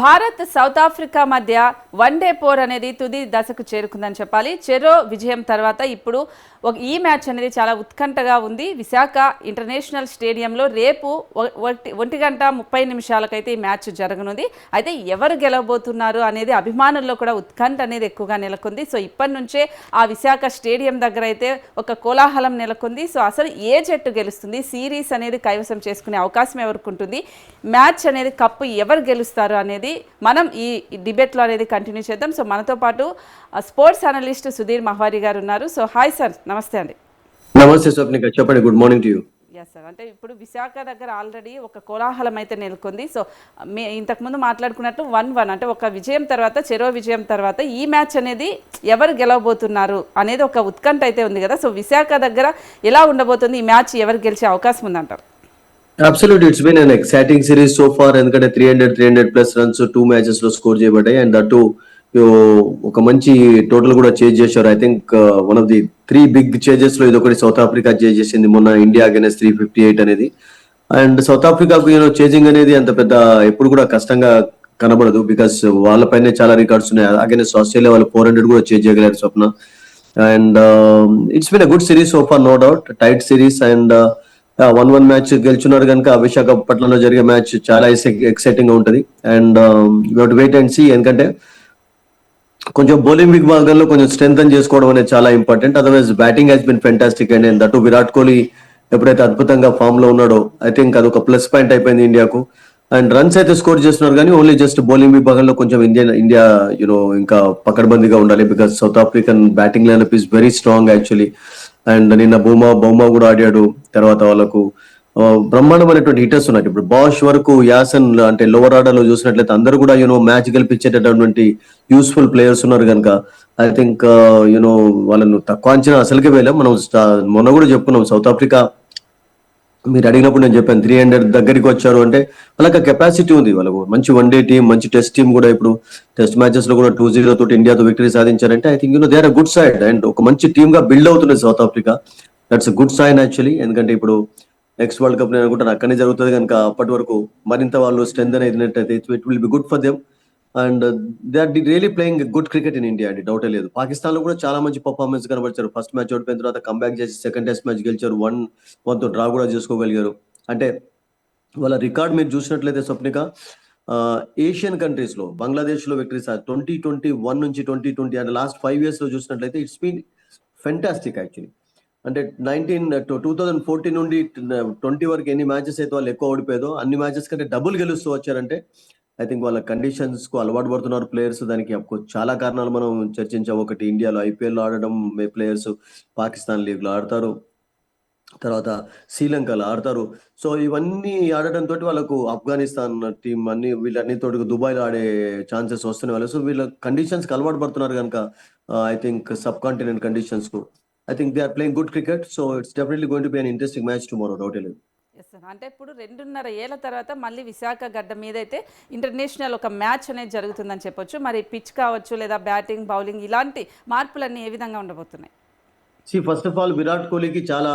Bharat South Africa మధ్య one day పోర్ అనేది తుది దశకు చేరుకుందని చెప్పాలి. చెరో విజయం తర్వాత ఇప్పుడు ఒక ఈ మ్యాచ్ అనేది చాలా ఉత్కంఠగా ఉంది. విశాఖ ఇంటర్నేషనల్ స్టేడియంలో రేపు ఒంటి ఒంటి గంట ముప్పై నిమిషాలకైతే ఈ మ్యాచ్ జరగనుంది. అయితే ఎవరు గెలవబోతున్నారు అనేది అభిమానుల్లో కూడా ఉత్కంఠ అనేది ఎక్కువగా నెలకొంది. సో ఇప్పటి నుంచే ఆ విశాఖ స్టేడియం దగ్గర అయితే ఒక కోలాహలం నెలకొంది. సో అసలు ఏ జట్టు గెలుస్తుంది? సిరీస్ అనేది కైవసం చేసుకునే అవకాశం ఎవరికి ఉంటుంది? మ్యాచ్ అనేది కప్పు ఎవరు గెలుస్తారు అనేది మనం ఈ డిబేట్లో అనేది కంటిన్యూ చేద్దాం. సో మనతో పాటు స్పోర్ట్స్ అనలిస్ట్ సుధీర్ మహ్వారి గారు ఉన్నారు. సో హాయ్ సార్ నమస్తే అండి. నమస్తే స్వప్నిక చెప్పండి good morning to you. Yes sir అంటే ఇప్పుడు విశాఖ దగ్గర ఆల్రెడీ ఒక కోలాహలం అయితే నెలకొంది. సో మే ఇంతకుముందు మాట్లాడుకున్నట్టు వన్ వన్ అంటే ఒక విజయం తర్వాత చెరో విజయం తర్వాత ఈ మ్యాచ్ అనేది ఎవరు గెలవబోతున్నారు అనేది ఒక ఉత్కంఠ అయితే ఉంది కదా. సో విశాఖ దగ్గర ఎలా ఉండబోతుంది ఈ మ్యాచ్? ఎవరు గెలిచే అవకాశం ఉందంటారు? Absolute it's been an exciting series so far ఎందుకంటే three hundred three hundred plus runs two మ్యాచెస్లో score చేయబడ్డాయి. అండ్ అటు ఒక మంచి టోటల్ కూడా చేంజ్ చేశారు. I think one of the three big చేంజెస్లో ఇది ఒకటి సౌత్ ఆఫ్రికా చేంజ్ చేసింది. మొన్న India against three fifty eight అనేది అండ్ సౌత్ ఆఫ్రికాకు యూనో చేంజింగ్ అనేది అంత పెద్ద ఎప్పుడు కూడా కష్టంగా కనబడదు. బికాస్ వాళ్ళపైనే చాలా రికార్డ్స్ ఉన్నాయి. అగేనెస్ట్ ఆస్ట్రేలియా వాళ్ళు ఫోర్ హండ్రెడ్ కూడా చేంజ్ చేయగలిగారు Swapna. And it's been a good series so far no doubt tight series and one one match గెలుచున్నారు కనుక విశాఖపట్నంలో జరిగే మ్యాచ్ చాలా ఎక్సైటింగ్గా ఉంటుంది. అండ్ వెయిట్ అండ్ సీ ఎందుకంటే కొంచెం బౌలింగ్ విభాగంలో కొంచెం స్ట్రెంగ్ చేసుకోవడం అనేది చాలా important otherwise batting he's been fantastic and and that Virat Kohli ఎప్పుడైతే అద్భుతంగా ఫామ్లో ఉన్నాడో ఐ థింక్ అది ఒక ప్లస్ పాయింట్ అయిపోయింది ఇండియాకు. అండ్ రన్స్ అయితే స్కోర్ చేస్తున్నారు కానీ ఓన్లీ జస్ట్ బౌలింగ్ విభాగంలో కొంచెం ఇండియన్ ఇండియా యూనో ఇంకా పకడ్బందీగా ఉండాలి because South African batting lineup is very strong actually and నిన్న భూమా బొమ్మ కూడా ఆడాడు. తర్వాత వాళ్ళకు బ్రహ్మాండమైనటువంటి హీటర్స్ ఉన్నాయి ఇప్పుడు బాష్ వరకు యాసన్ అంటే లోవర్ ఆర్డర్లో చూసినట్లయితే అందరూ కూడా యూనో మ్యాచ్ గెలిపించేటటువంటి యూస్ఫుల్ ప్లేయర్స్ ఉన్నారు కనుక. ఐ థింక్ యూనో వాళ్ళను తక్కువ అంచనా అసలుకే వేయలేం మనం మొన్న కూడా చెప్పుకున్నాం. సౌత్ ఆఫ్రికా మీరు అడిగినప్పుడు నేను చెప్పాను త్రీ హండ్రెడ్ దగ్గరికి వచ్చారు అంటే వాళ్ళకి కెపాసిటీ ఉంది. వాళ్ళకు మంచి వన్ డే టీం మంచి టెస్ట్ టీం కూడా ఇప్పుడు టెస్ట్ మ్యాచెస్లో కూడా టూ జీరో తోటి ఇండియాతో victory సాధించారంటే I think you know they are good side and ఒక మంచి టీమ్గా బిల్డ్ అవుతుంది South Africa that's good sign actually ఎందుకంటే ఇప్పుడు నెక్స్ట్ వరల్డ్ కప్ నేను అనుకుంటాను అక్కడనే జరుగుతుంది కనుక అప్పటి వరకు మరింత వాళ్ళు స్ట్రెంగ్ అనేది it will be good for them and they are really playing good cricket in India అండి డౌటే లేదు. పాకిస్తాన్లో కూడా చాలా మంచి పర్ఫార్మెన్స్ కనబరిచారు. ఫస్ట్ మ్యాచ్ ఓడిపోయిన తర్వాత కంబ్యాక్ చేసి సెకండ్ టెస్ట్ మ్యాచ్ గెలిచారు. వన్ వన్తో డ్రా కూడా చేసుకోగలిగారు. అంటే వాళ్ళ రికార్డ్ మీరు చూసినట్లయితే స్వప్నిక ఏషియన్ కంట్రీస్లో బంగ్లాదేశ్లో విక్టరీస్ ట్వంటీ ట్వంటీ వన్ నుంచి twenty twenty and last five ఇయర్స్లో చూసినట్లయితే ఇట్స్ బీన్ ఫెంటాస్టిక్ యాక్చువల్లీ అంటే నైన్టీన్ టూ థౌజండ్ ఫోర్టీన్ నుండి uh, ట్వంటీ వరకు ఎన్ని మ్యాచెస్ అయితే వాళ్ళు ఎక్కువ ఓడిపోయేదో అన్ని మ్యాచెస్ కంటే డబుల్ గెలుస్తూ వచ్చారంటే ఐ థింక్ వాళ్ళ కండిషన్స్కు అలవాటు పడుతున్నారు ప్లేయర్స్ దానికి చాలా కారణాలు మనం చర్చించాం ఒకటి ఇండియాలో ఐపీఎల్లో ఆడడం ప్లేయర్స్ పాకిస్తాన్ లీగ్లో ఆడతారు. తర్వాత శ్రీలంకలో ఆడతారు. సో ఇవన్నీ ఆడటం తోటి వాళ్ళకు ఆఫ్ఘనిస్తాన్ టీం అన్ని వీళ్ళన్ని తోటి దుబాయ్లో ఆడే ఛాన్సెస్ వస్తున్నాయి వాళ్ళు సో వీళ్ళ కండిషన్స్కి అలవాటు పడుతున్నారు కనుక I think subcontinent కండిషన్స్కు. I think they are playing good cricket so it's definitely going to be an interesting match tomorrow doubt లేదు సార్ అంటే ఇప్పుడు రెండున్నర ఏళ్ళ తర్వాత మళ్ళీ విశాఖ గడ్డ మీద అయితే ఇంటర్నేషనల్ ఒక మ్యాచ్ అనేది జరుగుతుందని చెప్పొచ్చు. మరి పిచ్ కావచ్చు లేదా బ్యాటింగ్ బౌలింగ్ ఇలాంటి మార్పులన్నీ ఏ విధంగా ఉండబోతున్నాయి? See first of all Virat కోహ్లీకి చాలా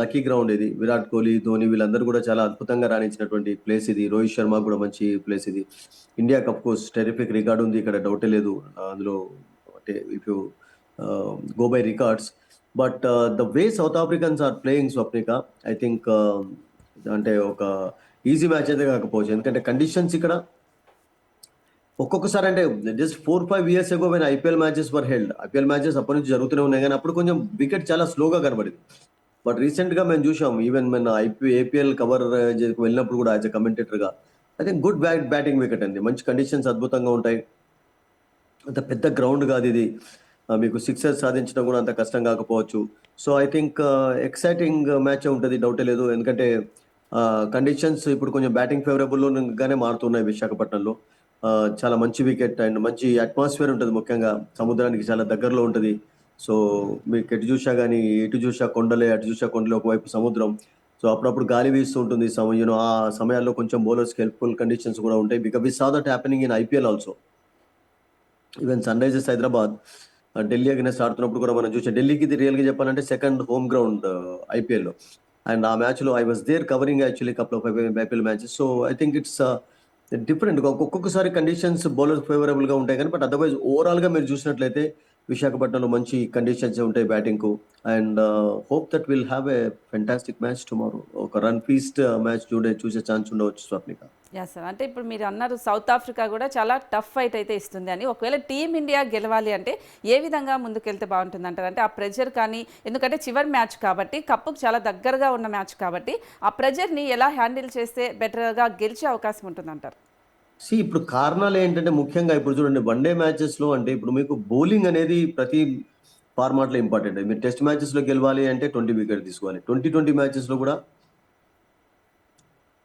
లక్కీ గ్రౌండ్ ఇది. విరాట్ కోహ్లీ ధోని వీళ్ళందరూ కూడా చాలా అద్భుతంగా రాణించినటువంటి ప్లేస్ ఇది. రోహిత్ శర్మ కూడా మంచి ప్లేస్ ఇది. India of course terrific record ఉంది. ఇక్కడ డౌటే లేదు. అందులో అంటే if you go by records. But the way South Africans are playing Swapnika. I think అంటే ఒక ఈజీ మ్యాచ్ అయితే కాకపోవచ్చు. ఎందుకంటే కండిషన్స్ ఇక్కడ ఒక్కొక్కసారి అంటే just four five years ago when IPL matches were held IPL matches అప్పటి నుంచి జరుగుతూనే ఉన్నాయి కానీ అప్పుడు కొంచెం వికెట్ చాలా స్లోగా కనబడింది. బట్ రీసెంట్గా మేము చూసాం ఈవెన్ మన ఐపీ ఏపీఎల్ కవర్ వెళ్ళినప్పుడు కూడా as a కమెంటేటర్గా I think good bat batting wicket అండి. మంచి కండిషన్స్ అద్భుతంగా ఉంటాయి. అంత పెద్ద గ్రౌండ్ కాదు ఇది. మీకు సిక్సెస్ సాధించడం కూడా అంత కష్టం కాకపోవచ్చు. So I think exciting match ఉంటుంది డౌటే లేదు. ఎందుకంటే కండిషన్స్ ఇప్పుడు కొంచెం బ్యాటింగ్ ఫేవరబుల్గానే మారుతున్నాయి విశాఖపట్నంలో. చాలా మంచి వికెట్ అండ్ మంచి అట్మాస్ఫియర్ ఉంటుంది ముఖ్యంగా. సముద్రానికి చాలా దగ్గరలో ఉంటుంది. సో మీకు ఎటు చూసా కానీ ఇటు చూసా కొండలే అటు చూసా కొండలే ఒకవైపు సముద్రం. సో అప్పుడప్పుడు గాలి వీస్తూ ఉంటుంది సమయం ఆ సమయాల్లో కొంచెం బౌలర్స్కి హెల్ప్ఫుల్ కండిషన్స్ కూడా ఉంటాయి. Because we saw that happening in IPL also even Sunrisers Hyderabad Delhi against ఆడుతున్నప్పుడు కూడా మనం చూసాం. ఢిల్లీకి ఇది రియల్గా చెప్పాలంటే సెకండ్ హోమ్ గ్రౌండ్ ఐపీఎల్లో అండ్ ఆ మ్యాచ్లో I was there covering actually cup of IPL matches so I think it's different ఒక్కొక్కసారి కండిషన్స్ బౌలర్ ఫేవరబుల్గా ఉంటాయి కానీ బట్ అదర్వైజ్ ఓవరాల్గా మీరు చూసినట్లయితే విశాఖపట్నంలో మంచి కండిషన్స్ ఉంటాయి బ్యాటింగ్కు. And hope that will have a fantastic match tomorrow ఒక రన్ ఫీస్ట్ మ్యాచ్ చూడే చూసే ఛాన్స్ ఉండవచ్చు స్వప్నిక. యా సార్ అంటే ఇప్పుడు మీరు అన్నారు సౌత్ ఆఫ్రికా కూడా చాలా టఫ్ ఫైట్ అయితే ఇస్తుంది అని. ఒకవేళ టీమిండియా గెలవాలి అంటే ఏ విధంగా ముందుకెళ్తే బాగుంటుంది అంటారు అంటే ఆ ప్రెజర్ కానీ ఎందుకంటే చివరి మ్యాచ్ కాబట్టి కప్పుకు చాలా దగ్గరగా ఉన్న మ్యాచ్ కాబట్టి ఆ ప్రెజర్ని ఎలా హ్యాండిల్ చేస్తే బెటర్గా గెలిచే అవకాశం ఉంటుంది అంటారు సి ఇప్పుడు కారణాలు ఏంటంటే ముఖ్యంగా ఇప్పుడు చూడండి వన్డే డే మ్యాచెస్లో అంటే ఇప్పుడు మీకు బౌలింగ్ అనేది ప్రతి ఫార్మాట్లో ఇంపార్టెంట్ మీరు టెస్ట్ మ్యాచెస్లో గెలవాలి అంటే ట్వంటీ వికెట్ తీసుకోవాలి. ట్వంటీ ట్వంటీ మ్యాచెస్లో కూడా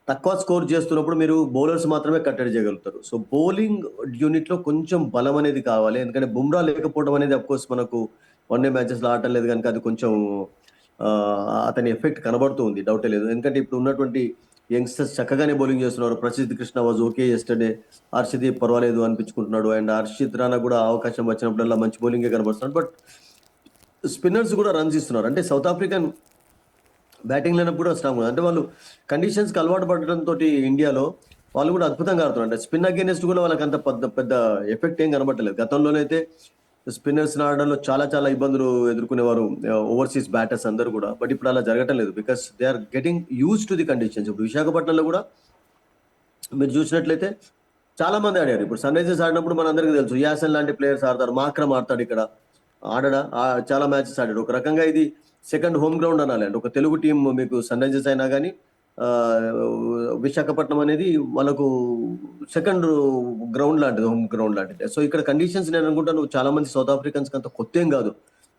తక్కువ స్కోర్ చేస్తున్నప్పుడు మీరు బౌలర్స్ మాత్రమే కట్టడి చేయగలుగుతారు. సో బౌలింగ్ యూనిట్లో కొంచెం బలం అనేది కావాలి. ఎందుకంటే బుమ్రా లేకపోవడం అనేది కోర్స్ మనకు వన్ డే మ్యాచెస్లో ఆడటం లేదు కనుక అది కొంచెం అతని ఎఫెక్ట్ కనబడుతుంది డౌటే లేదు. ఎందుకంటే ఇప్పుడు ఉన్నటువంటి యంగ్స్టర్స్ చక్కగానే బౌలింగ్ చేస్తున్నారు. Prasidh Krishna was okay yesterday Harshdeep పర్వాలేదు అనిపించుకుంటున్నాడు. అండ్ హర్షిత్ రానా కూడా అవకాశం వచ్చినప్పుడల్లా మంచి బౌలింగే కనబడుతున్నాడు బట్ స్పిన్నర్స్ కూడా రన్స్ ఇస్తున్నారు. అంటే సౌత్ ఆఫ్రికన్ బ్యాటింగ్ లైనప్ కూడా స్ట్రాంగ్ ఉంది. అంటే వాళ్ళు కండిషన్స్కి అలవాటు పడడంతో ఇండియాలో వాళ్ళు కూడా అద్భుతంగా ఆడుతున్నారు. అంటే స్పిన్ అగేనెస్ట్ కూడా వాళ్ళకి అంత పెద్ద పెద్ద ఎఫెక్ట్ ఏం కనబట్టలేదు గతంలోనైతే స్పిన్నర్స్ ఆడడంలో చాలా చాలా ఇబ్బందులు ఎదుర్కొనేవారు ఓవర్సీస్ బ్యాటర్స్ అందరూ కూడా. బట్ ఇప్పుడు అలా జరగటం లేదు because they are getting use to the conditions ఇప్పుడు విశాఖపట్నంలో కూడా మీరు చూసినట్లయితే చాలా మంది ఆడారు. ఇప్పుడు సన్ రైజర్స్ ఆడినప్పుడు మనందరికీ తెలుసు యాసన్ లాంటి ప్లేయర్స్ ఆడతారు మాక్రమ్ ఆడతాడు ఇక్కడ ఆడడా చాలా మ్యాచెస్ ఆడాడు. ఒక రకంగా ఇది సెకండ్ హోమ్ గ్రౌండ్ అనాలి. అంటే ఒక తెలుగు టీం మీకు సన్ రైజర్స్ అయినా కానీ విశాఖపట్నం అనేది వాళ్ళకు సెకండ్ గ్రౌండ్ లాంటిది హోమ్ గ్రౌండ్ లాంటిది. సో ఇక్కడ కండిషన్స్ నేను అనుకుంటాను చాలా మంది సౌత్ ఆఫ్రికన్స్ అంత కొత్త ఏం కాదు.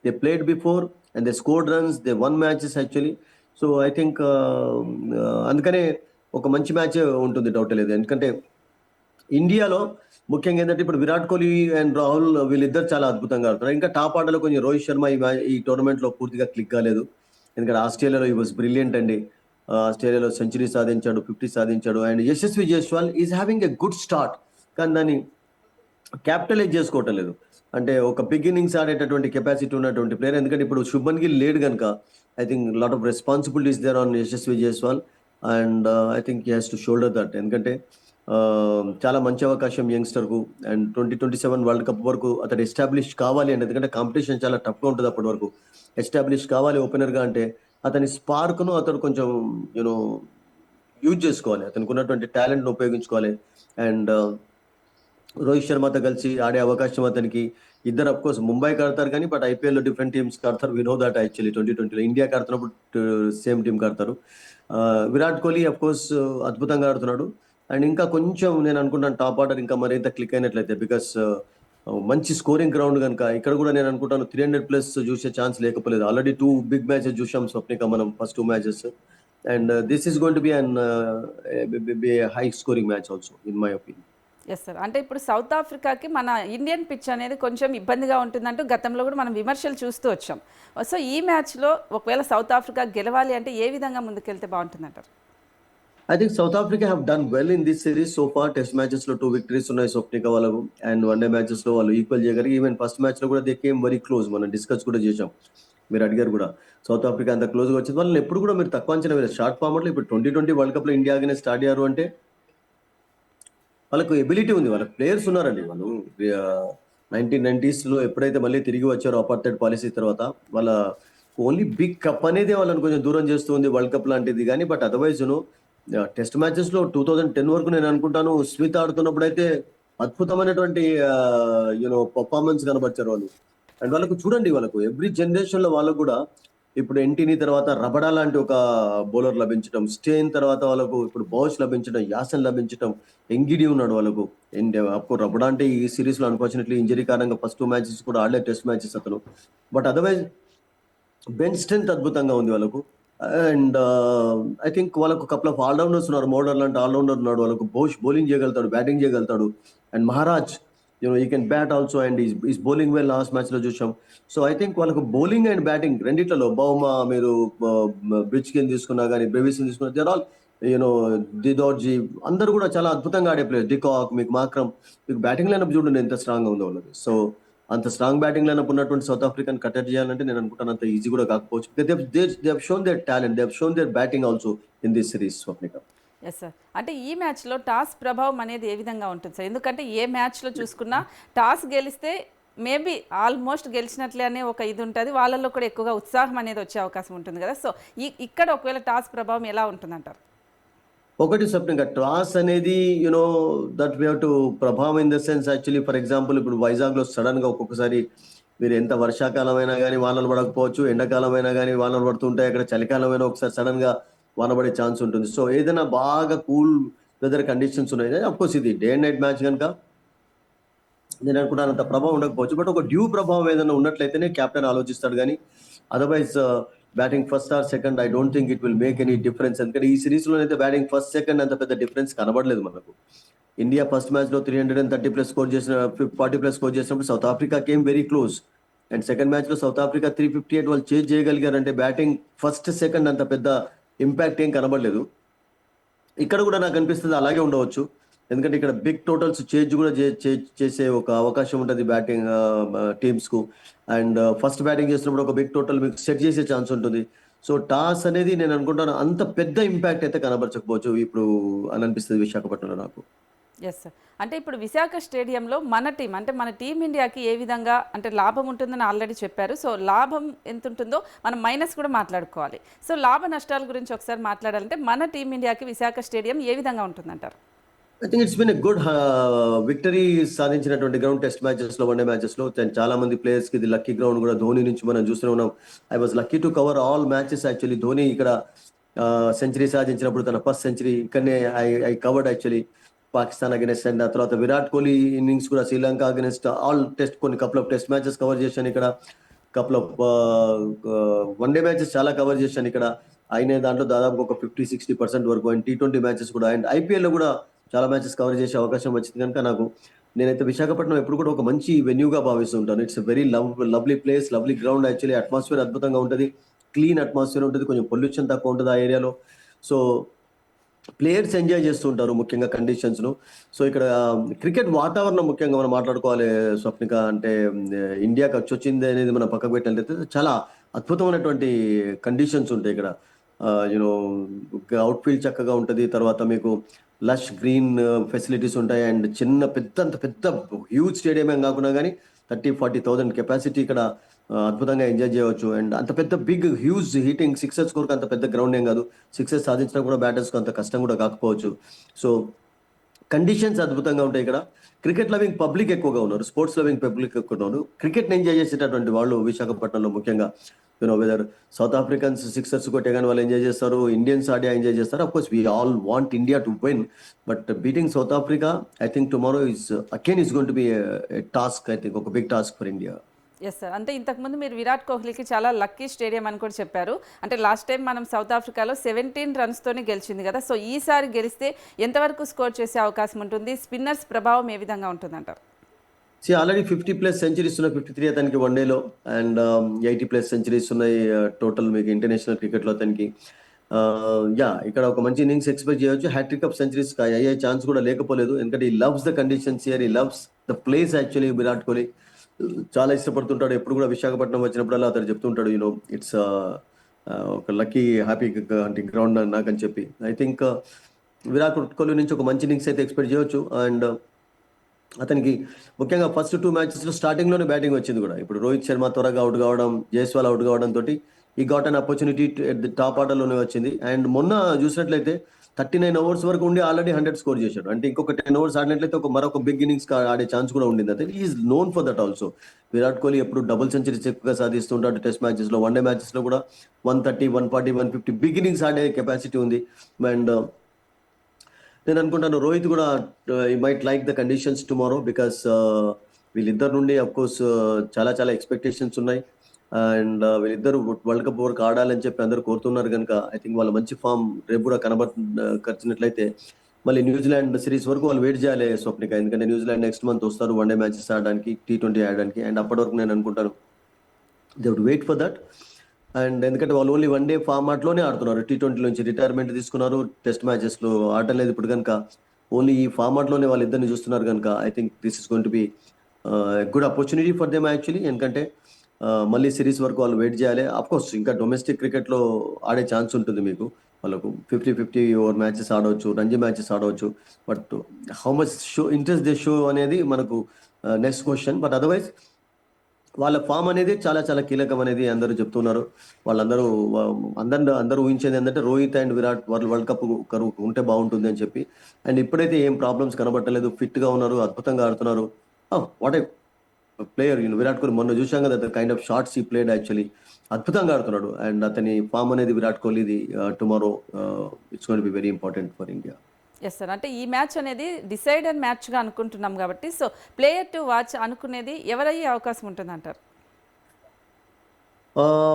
They played before and they scored runs they won matches actually so I think అందుకనే ఒక మంచి మ్యాచ్ ఉంటుంది డౌట్ లేదు. ఎందుకంటే ఇండియాలో ముఖ్యంగా ఏంటంటే ఇప్పుడు విరాట్ కోహ్లీ అండ్ రాహుల్ వీళ్ళిద్దరు చాలా అద్భుతంగా ఆడుతున్నారు. ఇంకా టాప్ ఆర్డర్లో కొంచెం రోహిత్ శర్మ ఈ టోర్నమెంట్లో ఈ పూర్తిగా క్లిక్ కాలేదు. ఎందుకంటే ఆస్ట్రేలియాలో ఈ వాజ్ బ్రిలియంట్ అండి. ఆస్ట్రేలియాలో సెంచరీ సాధించాడు ఫిఫ్టీ సాధించాడు. And Yashasvi Jaiswal is having a good start. కానీ దాన్ని క్యాపిటలైజ్ చేసుకోవటం లేదు. అంటే ఒక బిగినింగ్స్ ఆడేటటువంటి కెపాసిటీ ఉన్నటువంటి ప్లేయర్. ఎందుకంటే ఇప్పుడు శుభన్ గిల్ లేడు కనుక I think lot of responsibilities there on Yashasvi Jaiswal. And I think he to shoulder that. ఎందుకంటే చాలా మంచి అవకాశం యంగ్స్టర్కు and twenty twenty seven world cup వరకు అతడు ఎస్టాబ్లిష్ కావాలి అండ్ ఎందుకంటే కాంపిటీషన్ చాలా టఫ్గా ఉంటుంది అప్పటి వరకు. ఎస్టాబ్లిష్ కావాలి ఓపెనర్గా అంటే అతని స్పార్క్ను అతడు కొంచెం యూనో యూజ్ చేసుకోవాలి. అతనికి ఉన్నటువంటి టాలెంట్ను ఉపయోగించుకోవాలి. అండ్ uh, రోహిత్ శర్మతో కలిసి ఆడే అవకాశం అతనికి. ఇద్దరు అఫ్ కోర్స్ ముంబైకి ఆడతారు కానీ బట్ ఐపీఎల్లో డిఫరెంట్ టీమ్స్ ఆడతారు వినో దాట్ యాక్చువల్లీ ట్వంటీ ట్వంటీలో ఇండియాకి ఆడుతున్నప్పుడు సేమ్ టీం ఆడతారు Virat Kohli of course uh, అద్భుతంగా ఆడుతున్నాడు. అండ్ ఇంకా కొంచెం నేను అనుకుంటాను టాప్ ఆర్డర్ ఇంకా మరింత క్లిక్ అయినట్లయితే బికాస్ మంచి స్కోరింగ్ గ్రౌండ్ కనుక ఇక్కడ కూడా నేను అనుకుంటాను త్రీ హండ్రెడ్ ప్లస్ చూసే ఛాన్స్ లేకపోలేదు. ఆల్రెడీ టూ బిగ్ మ్యాచెస్ చూసాం స్వప్నిక మనం first two matches and this is going to be an high scoring match also in my opinion yes sir అంటే ఇప్పుడు సౌత్ ఆఫ్రికాకి మన ఇండియన్ పిచ్ అనేది కొంచెం ఇబ్బందిగా ఉంటుందంటూ గతంలో కూడా మనం విమర్శలు చూస్తూ వచ్చాం. సో ఈ మ్యాచ్లో ఒకవేళ సౌత్ ఆఫ్రికా గెలవాలి అంటే ఏ విధంగా ముందుకెళ్తే బాగుంటుందంటారు? I think South Africa have done well in this series so far test మ్యాచెస్లో two victories ఉన్నాయి స్వప్నిక వాళ్ళకు అండ్ వన్ డే మ్యాచెస్లో వాళ్ళు ఈక్వల్ చేయగలిగి ఈవెన్ ఫస్ట్ మ్యాచ్లో కూడా దే కేమ్ వెరీ క్లోజ్ మనం డిస్కస్ కూడా చేసాం మీరు అడిగారు కూడా. సౌత్ ఆఫ్రికా అంత క్లోజ్గా వచ్చింది. వాళ్ళని ఎప్పుడు కూడా మీరు తక్కువ అంచనా వేయలేదు. షార్ట్ ఫార్మాట్లో ఇప్పుడు ట్వంటీ ట్వంటీ వరల్డ్ కప్లో స్టార్ట్ అయ్యారు అంటే వాళ్ళకు ఎబిలిటీ ఉంది. వాళ్ళ ప్లేయర్స్ ఉన్నారండి. వాళ్ళు నైన్టీన్ నైన్టీస్లో ఎప్పుడైతే మళ్ళీ తిరిగి వచ్చారో అపార్టెడ్ పాలసీ తర్వాత వాళ్ళ ఓన్లీ బిగ్ కప్ అనేది వాళ్ళని కొంచెం దూరం చేస్తుంది వరల్డ్ కప్ లాంటిది. కానీ బట్ అదర్వైజ్ టెస్ట్ మ్యాచెస్లో టూ థౌజండ్ టెన్ వరకు నేను అనుకుంటాను స్మిత్ ఆడుతున్నప్పుడు అయితే అద్భుతమైనటువంటి uh, యూనో పర్ఫార్మెన్స్ కనబరిచారు వాళ్ళు. అండ్ వాళ్ళకు చూడండి వాళ్ళకు ఎవ్రీ జనరేషన్లో వాళ్ళకు కూడా ఇప్పుడు ఎన్టీని తర్వాత రబడా లాంటి ఒక బౌలర్ లభించడం స్టేన్ తర్వాత వాళ్ళకు ఇప్పుడు బౌష్ లభించడం యాసన్ లభించడం ఎంగిడి ఉన్నాడు వాళ్ళకు. Uh, అప్పుడు రబడా అంటే ఈ సిరీస్లో అన్ఫార్చునేట్లీ ఇంజరీ కారణంగా ఫస్ట్ టూ మ్యాచెస్ కూడా ఆడలే టెస్ట్ మ్యాచెస్ అతను. బట్ అదర్వైజ్ బెంచ్ స్ట్రెంత్ అద్భుతంగా ఉంది వాళ్ళకు. అండ్ ఐ థింక్ వాళ్ళకు కపుల్ ఆఫ్ ఆల్రౌండర్స్ ఉన్నారు. మోడర్ లాంటి ఆల్రౌండర్ ఉన్నాడు. వాళ్ళకు బోష్ బౌలింగ్ చేయగలుగుతాడు బ్యాటింగ్ చేయగలుగుతాడు. And Maharaj you know he can bat also and is bowling well last మ్యాచ్లో చూసాం సో ఐ థింక్ వాళ్ళకు బౌలింగ్ అండ్ బ్యాటింగ్ రెండిట్లలో బౌమా మీరు బ్రిడ్జ్ కింద తీసుకున్నా కానీ బ్రెవిస్ తీసుకున్నా దేర్ ఆల్ యూనో దిదోర్జీ అందరూ కూడా చాలా అద్భుతంగా ఆడే ప్లేయర్ డికాక్ మీకు మాక్రమ్ మీకు బ్యాటింగ్ లైనప్ చూడండి ఎంత స్ట్రాంగ్ ఉందో వాళ్ళది. సో అంత స్ట్రాంగ్ బ్యాటింగ్ లైనప్ ఉన్నటువంటి సౌత్ ఆఫ్రికన్ కట్టడి చేయాలంటే నేను అనుకుంటాను అంత ఈజీ కూడా కాకపోవచ్చు. They shown their talent they shown their batting also in this series Swapnika yes sir అంటే ఈ మ్యాచ్లో టాస్ ప్రభావం అనేది ఏ విధంగా ఉంటుంది సార్ ఎందుకంటే ఏ మ్యాచ్లో చూసుకున్నా టాస్ గెలిస్తే మేబీ ఆల్మోస్ట్ గెలిచినట్లే అనే ఒక ఇది ఉంటుంది. వాళ్ళల్లో కూడా ఎక్కువగా ఉత్సాహం అనేది వచ్చే అవకాశం ఉంటుంది కదా. సో ఈ ఇక్కడ ఒకవేళ టాస్ ప్రభావం ఎలా ఉంటుందంటారు? ఒకటి స్వప్నంగా ట్రాస్ అనేది you know that we to ప్రభావం in the sense actually for example ఇప్పుడు వైజాగ్లో సడన్గా ఒక్కొక్కసారి మీరు ఎంత వర్షాకాలం అయినా కానీ వానలు పడకపోవచ్చు ఎండాకాలం అయినా కానీ వానలు పడుతుంటాయి అక్కడ చలికాలం అయినా ఒకసారి సడన్గా వాన పడే ఛాన్స్ ఉంటుంది. సో ఏదైనా బాగా కూల్ వెదర్ కండిషన్స్ ఉన్నాయి. అఫ్ కోర్స్ ఇది డే అండ్ నైట్ మ్యాచ్ కనుక నేను అనుకుంటాను అంత ప్రభావం ఉండకపోవచ్చు. బట్ ఒక డ్యూ ప్రభావం ఏదైనా ఉన్నట్లయితేనే క్యాప్టెన్ ఆలోచిస్తాడు. కానీ otherwise batting first or second I don't think it will make any difference ఎందుకంటే ఈ సిరీస్లో అయితే బ్యాటింగ్ ఫస్ట్ సెకండ్ అంత పెద్ద డిఫరెన్స్ కనబడలేదు మనకు. ఇండియా ఫస్ట్ మ్యాచ్లో three hundred and thirty plus score చేసిన ఫార్టీ ప్లస్ స్కోర్ చేసినప్పుడు South Africa came very close and second మ్యాచ్లో South Africa three fifty eight వాళ్ళు చేంజ్ చేయగలిగారంటే బ్యాటింగ్ ఫస్ట్ సెకండ్ అంత పెద్ద ఇంపాక్ట్ ఏం కనబడలేదు. ఇక్కడ కూడా నాకు అనిపిస్తుంది అలాగే ఉండవచ్చు. ఎందుకంటే ఇక్కడ బిగ్ టోటల్స్ చేంజ్ కూడా చే- చేసే ఒక అవకాశం ఉంటుంది బ్యాటింగ్ టీమ్స్కు. అండ్ ఫస్ట్ బ్యాటింగ్ చేసినప్పుడు ఒక బిగ్ టోటల్ మీకు సెట్ చేసే ఛాన్స్ ఉంటుంది. సో టాస్ అనేది నేను అనుకుంటాను అంత పెద్ద ఇంపాక్ట్ అయితే కనబరచకపోవచ్చు ఇప్పుడు అని అనిపిస్తుంది విశాఖపట్నంలో నాకు. ఎస్ సార్ అంటే ఇప్పుడు విశాఖ స్టేడియంలో మన టీం అంటే మన టీమిండియాకి ఏ విధంగా అంటే లాభం ఉంటుందని ఆల్రెడీ చెప్పారు. సో లాభం ఎంత ఉంటుందో మనం మైనస్ కూడా మాట్లాడుకోవాలి. సో లాభ నష్టాల గురించి ఒకసారి మాట్లాడాలంటే మన టీమిండియాకి విశాఖ స్టేడియం ఏ విధంగా ఉంటుందంటారు? I think it's been a good victory సాధించినటువంటి గ్రౌండ్ టెస్ట్ మ్యాచెస్లో వన్డే మ్యాచెస్లో. చాలా మంది ప్లేయర్స్కి ఇది లక్కీ గ్రౌండ్ కూడా ధోని నుంచి మనం చూస్తూనే ఉన్నాం. I was lucky to cover all matches actually Dhoni ఇక్కడ సెంచరీ సాధించినప్పుడు తన ఫస్ట్ సెంచరీ ఇక్కడనే I I covered actually Pakistan against and ఆ తర్వాత విరాట్ కోహ్లీ ఇన్నింగ్స్ కూడా శ్రీలంక అగెనిస్ట్ ఆల్ టెస్ట్ కొన్ని couple of test matches cover చేశాను ఇక్కడ. Couple of one day matches చాలా కవర్ చేశాను ఇక్కడ. అయిన దాంట్లో దాదాపు ఒక ఫిఫ్టీ సిక్స్టీ పర్సెంట్ వరకు అండ్ టీ ట్వంటీ మ్యాచెస్ కూడా. అండ్ ఐపీఎల్లో కూడా చాలా మ్యాచెస్ కవర్ చేసే అవకాశం వచ్చింది కనుక నాకు నేనైతే విశాఖపట్నం ఎప్పుడు కూడా ఒక మంచి వెన్యూగా భావిస్తుంటాను. It's very love lovely place lovely ground actually atmosphere అద్భుతంగా ఉంటుంది. క్లీన్ అట్మాస్ఫియర్ ఉంటుంది. కొంచెం పొల్యూషన్ తక్కువ ఉంటుంది ఆ ఏరియాలో సో ప్లేయర్స్ ఎంజాయ్ చేస్తుంటారు ముఖ్యంగా కండిషన్స్ను. సో ఇక్కడ um, క్రికెట్ వాతావరణం ముఖ్యంగా మనం మాట్లాడుకోవాలి స్వప్నిక. అంటే um, ఇండియాకి వచ్చి వచ్చింది అనేది మనం పక్కకు పెట్టినట్లయితే చాలా అద్భుతమైనటువంటి కండిషన్స్ ఉంటాయి ఇక్కడ. యూనో అవుట్ ఫీల్డ్ చక్కగా ఉంటుంది. తర్వాత మీకు లష్ గ్రీన్ ఫెసిలిటీస్ ఉంటాయి. అండ్ చిన్న పెద్ద అంత పెద్ద హ్యూజ్ స్టేడియం ఏం కాకుండా కానీ థర్టీ ఫార్టీ థౌసండ్ కెపాసిటీ ఇక్కడ అద్భుతంగా ఎంజాయ్ చేయవచ్చు. అండ్ అంత పెద్ద బిగ్ హ్యూజ్ హీటింగ్ సిక్సెస్ కొరకు అంత పెద్ద గ్రౌండ్ ఏం కాదు. సిక్సెస్ సాధించడం కూడా బ్యాటర్స్కి అంత కష్టం కూడా కాకపోవచ్చు. సో కండిషన్స్ అద్భుతంగా ఉంటాయి ఇక్కడ. క్రికెట్ లవింగ్ పబ్లిక్ ఎక్కువగా ఉన్నారు స్పోర్ట్స్ లవింగ్ పబ్లిక్ ఎక్కువగా ఉన్నారు. క్రికెట్ ఎంజాయ్ చేసేటటువంటి వాళ్ళు విశాఖపట్నంలో ముఖ్యంగా you know weather South Africans sixers కొట్టే కానీ వాళ్ళు ఎంజాయ్ చేస్తారు ఇండియన్స్ ఆడి ఎంజాయ్ చేస్తారు. Of course we all want India to win but beating South Africa I think tomorrow is again is gonna be task I think ఒక big task for India yes sir అంటే ఇంతకుముందు మీరు విరాట్ కోహ్లీకి చాలా lucky stadium అని కూడా చెప్పారు. అంటే లాస్ట్ టైం మనం సౌత్ ఆఫ్రికాలో సెవెంటీన్ రన్స్తోనే గెలిచింది కదా. సో ఈసారి గెలిస్తే ఎంతవరకు స్కోర్ చేసే అవకాశం ఉంటుంది? స్పిన్నర్స్ ప్రభావం ఏ విధంగా ఉంటుందంటారు? See already fifty plus centuries ఉన్నాయి ఫిఫ్టీ త్రీ అతనికి వన్ డేలో అండ్ ఎయిటీ ప్లస్ సెంచరీస్ ఉన్నాయి uh, టోటల్ మీకు ఇంటర్నేషనల్ క్రికెట్లో అతనికి. Uh, యా ఇక్కడ ఒక మంచి ఇన్నింగ్స్ ఎక్స్పెక్ట్ చేయొచ్చు. హ్యాట్రిక్ ఆఫ్ సెంచరీస్ అయ్యే ఛాన్స్ కూడా లేకపోలేదు. ఎందుకంటే he loves the conditions here he loves the place actually Virat Kohli. చాలా ఇష్టపడుతుంటాడు. ఎప్పుడు కూడా విశాఖపట్నం వచ్చినప్పుడల్లా అతను చెప్తుంటాడు యూనో ఇట్స్ uh, uh, ఒక లక్కీ హ్యాపీ అంటే గ్రౌండ్ నాకని చెప్పి. I think uh, Virat Kohli నుంచి ఒక మంచి ఇన్నింగ్స్ అయితే ఎక్స్పెక్ట్ చేయొచ్చు. అండ్ అతనికి ముఖ్యంగా ఫస్ట్ టూ మ్యాచెస్లో స్టార్టింగ్లోనే బ్యాటింగ్ వచ్చింది కూడా. ఇప్పుడు రోహిత్ శర్మ త్వరగా అవుట్ కావడం జైస్వాల్ అవుట్ కావడం తోటి he got an opportunity top ఆర్డర్లోనే వచ్చింది. అండ్ మొన్న చూసినట్లయితే థర్టీ నైన్ ఓవర్స్ వరకు ఉండి ఆల్రెడీ హండ్రెడ్ స్కోర్ చేశాడు. అంటే ఇంకొక టెన్ ఓవర్స్ ఆడినట్లయితే ఒక మరొక బిగ్ ఇన్నింగ్స్ ఆడే ఛాన్స్ కూడా ఉండింది. అయితే is known for that also Virat Kohli ఎప్పుడు డబుల్ సెంచరీస్ ఎక్కువగా సాధిస్తుంటాడు. టెస్ట్ మ్యాచెస్లో వన్ డే మ్యాచెస్లో కూడా one thirty one forty one fifty big innings ఆడే కెపాసిటీ ఉంది. అండ్ uh, నేను అనుకుంటాను రోహిత్ కూడా he might like the conditions tomorrow because వీళ్ళిద్దరి నుండి అఫ్ కోర్స్ uh, చాలా చాలా ఎక్స్పెక్టేషన్స్ ఉన్నాయి. అండ్ వీళ్ళిద్దరు వరల్డ్ కప్ వరకు ఆడాలని చెప్పి అందరూ కోరుతున్నారు కనుక ఐ థింక్ వాళ్ళ మంచి ఫామ్ రేపు కూడా కనబడు ఖర్చినట్లయితే మళ్ళీ న్యూజిలాండ్ సిరీస్ వరకు వాళ్ళు వెయిట్ చేయాలి స్వప్నిక. ఎందుకంటే న్యూజిలాండ్ నెక్స్ట్ మంత్ వస్తారు వన్ డే మ్యాచెస్ ఆడడానికి టీ ట్వంటీ ఆడడానికి. అండ్ అప్పటి వరకు నేను అనుకుంటాను they would wait for that and ఎందుకంటే వాళ్ళు ఓన్లీ వన్ డే ఫార్మాట్లోనే ఆడుతున్నారు. టీ ట్వంటీ నుంచి రిటైర్మెంట్ తీసుకున్నారు టెస్ట్ మ్యాచెస్లో ఆడలేదు ఆడటం లేదు ఇప్పుడు కనుక ఓన్లీ ఈ ఫార్మాట్లోనే వాళ్ళు ఇద్దరిని చూస్తున్నారు కనుక I think this is gonna be good opportunity for them actually ఎందుకంటే మళ్ళీ సిరీస్ వరకు వాళ్ళు వెయిట్ చేయాలి. అఫ్ కోర్స్ ఇంకా డొమెస్టిక్ క్రికెట్లో ఆడే ఛాన్స్ ఉంటుంది మీకు. వాళ్ళకు ఫిఫ్టీ ఫిఫ్టీ ఓవర్ మ్యాచెస్ ఆడవచ్చు రంజీ మ్యాచెస్ ఆడవచ్చు. But how much show interest they show అనేది మనకు నెక్స్ట్ క్వశ్చన్ బట్ అదర్వైజ్ వాళ్ళ ఫామ్ అనేది చాలా చాలా కీలకం అనేది అందరూ చెప్తున్నారు. వాళ్ళందరూ వా- అందరు అందరూ ఊహించేది ఏంటంటే Rohit and Virat world world cup కరువు ఉంటే బాగుంటుంది అని చెప్పి. అండ్ ఇప్పుడైతే ఏం ప్రాబ్లమ్స్ కనబట్టలేదు. ఫిట్గా ఉన్నారు అద్భుతంగా ఆడుతున్నారు. Oh, what a player Virat Kohli మొన్న చూసాం కదా kind of shots he played actually అద్భుతంగా ఆడుతున్నాడు. అండ్ అతని ఫామ్ అనేది Virat కోహ్లీది tomorrow it's gonna be very important for India yes sir అంటే ఈ మ్యాచ్ అనేది డిసైడెడ్ మ్యాచ్గా అనుకుంటున్నాం కాబట్టి సో ప్లేయర్ టు వాచ్ అనుకునేది ఎవరయ్యే అవకాశం ఉంటుంది అంటారు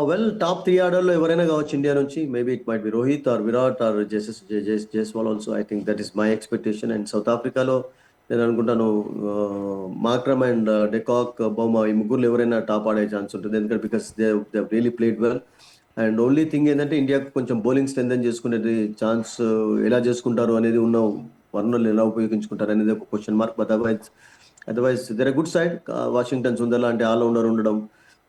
వెల్ టాప్ త్రీ ఆర్డర్లో ఎవరైనా కావచ్చు ఇండియా నుంచి maybe it might be Rohit or Virat or జెసెస్ Jaiswal also I think that is my expectation and south ఆఫ్రికాలో నేను అనుకుంటాను మాక్రమ్ అండ్ డెకాక్ బొమ్మ ఈ ముగ్గురు ఎవరైనా టాప్ ఆడే ఛాన్స్ ఉంటుంది. ఎందుకంటే because they they really played well and only thing ఏంటంటే ఇండియాకు కొంచెం బౌలింగ్ స్ట్రెంగ్ చేసుకునే ఛాన్స్ ఎలా చేసుకుంటారు అనేది ఉన్న వర్ణలు ఎలా ఉపయోగించుకుంటారు అనేది ఒక question mark but otherwise otherwise their good side Washington Sundar లాంటి ఆల్రౌండర్ ఉండడం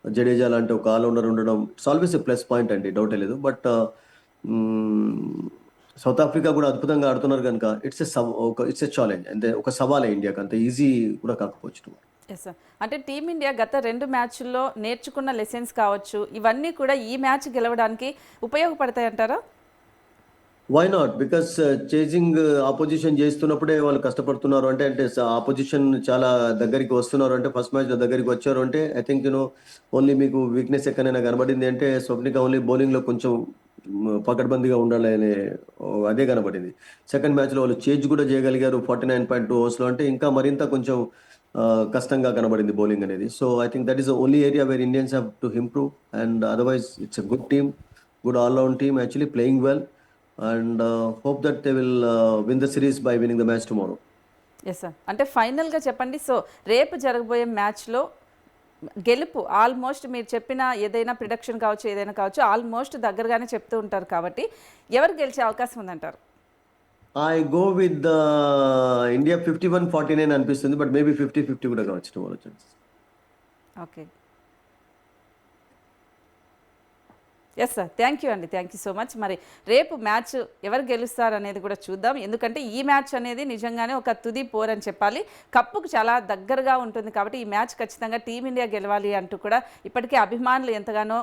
జడేజా లాంటి ఒక ఆల్రౌండర్ ఉండడం it's always a plus point అండి డౌట్ లేదు. బట్ సౌత్ ఆఫ్రికా కూడా అద్భుతంగా ఆడుతున్నారు కనుక ఇట్స్ ఎ ఒక ఇట్స్ ఎ ఛాలెంజ్ అంటే ఒక సవాలే ఇండియాకి అంత ఈజీ కూడా కాకపోవచ్చు ఎస్ సార్ అంటే టీమిండియా గత రెండు మ్యాచ్ల్లో నేర్చుకున్న లెసన్స్ కావచ్చు ఇవన్నీ కూడా ఈ మ్యాచ్ గెలవడానికి ఉపయోగపడతాయంటారా? Why not because chasing opposition చేస్తున్నప్పుడే వాళ్ళు కష్టపడుతున్నారు అంటే అంటే ఆపోజిషన్ చాలా దగ్గరికి వస్తున్నారు అంటే ఫస్ట్ మ్యాచ్ దగ్గరికి వచ్చారు అంటే I think you know only మీకు వీక్నెస్ ఎక్కడైనా కనబడింది అంటే స్వప్నిక ఓన్లీ బౌలింగ్లో కొంచెం పకడ్బందీగా ఉండాలి అనే అదే కనబడింది. సెకండ్ మ్యాచ్లో వాళ్ళు చేజ్ కూడా చేయగలిగారు ఫార్టీ నైన్ పాయింట్ టూ ఓవర్స్లో అంటే ఇంకా మరింత కొంచెం కష్టంగా కనబడింది బౌలింగ్ అనేది. So I think that is only area where Indians have to improve and otherwise it's a good team good allround team actually playing well and hope that they will uh, win the series by winning the match tomorrow. Yes sir అంటే ఫైనల్గా చెప్పండి. So రేపు జరగబోయే మ్యాచ్లో గెలుపు almost మీరు చెప్పిన ఏదైనా ప్రిడక్షన్ కావచ్చు ఏదైనా కావచ్చు ఆల్మోస్ట్ దగ్గరగానే చెప్తూ ఉంటారు కాబట్టి ఎవరు గెలిచే అవకాశం ఉందంటారు? I go with uh, India 51 49 అనిపిస్తుంది బట్ మేబీ ఫిఫ్టీ ఫిఫ్టీ కూడా కావచ్చు tomorrow okay yes sir thank you అండి. థ్యాంక్ యూ సో మచ్ మరి రేపు మ్యాచ్ ఎవరు గెలుస్తారు అనేది కూడా చూద్దాం. ఎందుకంటే ఈ మ్యాచ్ అనేది నిజంగానే ఒక తుది పోర్ అని చెప్పాలి. కప్పుకు చాలా దగ్గరగా ఉంటుంది కాబట్టి ఈ మ్యాచ్ ఖచ్చితంగా టీమిండియా గెలవాలి అంటూ కూడా ఇప్పటికే అభిమానులు ఎంతగానో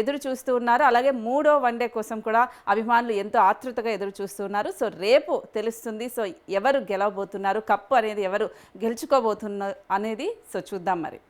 ఎదురు చూస్తూ ఉన్నారు. అలాగే మూడో వన్డే కోసం కూడా అభిమానులు ఎంతో ఆతృతగా ఎదురు చూస్తూ ఉన్నారు. సో రేపు తెలుస్తుంది. సో ఎవరు గెలవబోతున్నారు? కప్పు అనేది ఎవరు గెలుచుకోబోతున్నారు అనేది సో చూద్దాం మరి.